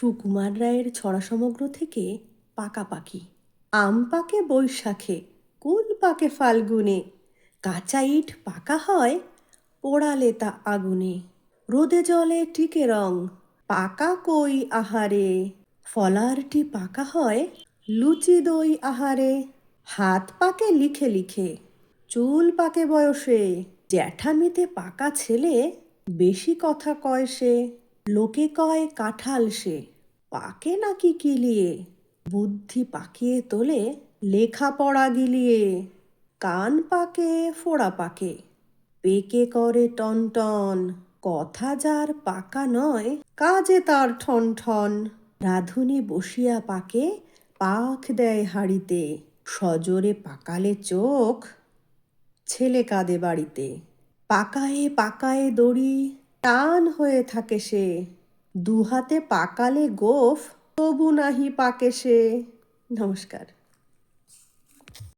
সুকুমার রায়ের ছড়া সমগ্র থেকে পাকাপাকি। আম পাকে বৈশাখে, কুল পাকে ফাল্গুনে। কাঁচা ইট পাকা হয় পোড়ালে তা আগুনে। রোদে জলে টিকে রং, পাকা কই আহারে। ফলারটি পাকা হয় লুচি দই আহারে। হাত পাকে লিখে লিখে, চুল পাকে বয়সে। জ্যাঠামিতে পাকা ছেলে বেশি কথা কয় সে। লোকে কয় কাঁঠাল সে, পাকে নাকি কিলিয়ে? বুদ্ধি পাকিয়ে তোলে, লেখাপড়া গিলিয়ে। কান পাকে, ফোড়া পাকে। পেকে করে টনটন কথা যার পাকা নয়, কাজে তার ঠন ঠন। রাধুনি বসিয়া পাকে পাখ দেয় হাড়িতে। সজোরে পাকালে চোখ, ছেলে কাঁদে বাড়িতে। পাকায়ে পাকায়ে দড়ি টান হয়ে থাকে সে। দুহাতে পাকালে গোফ তবু নাহি পাকে সে। নমস্কার।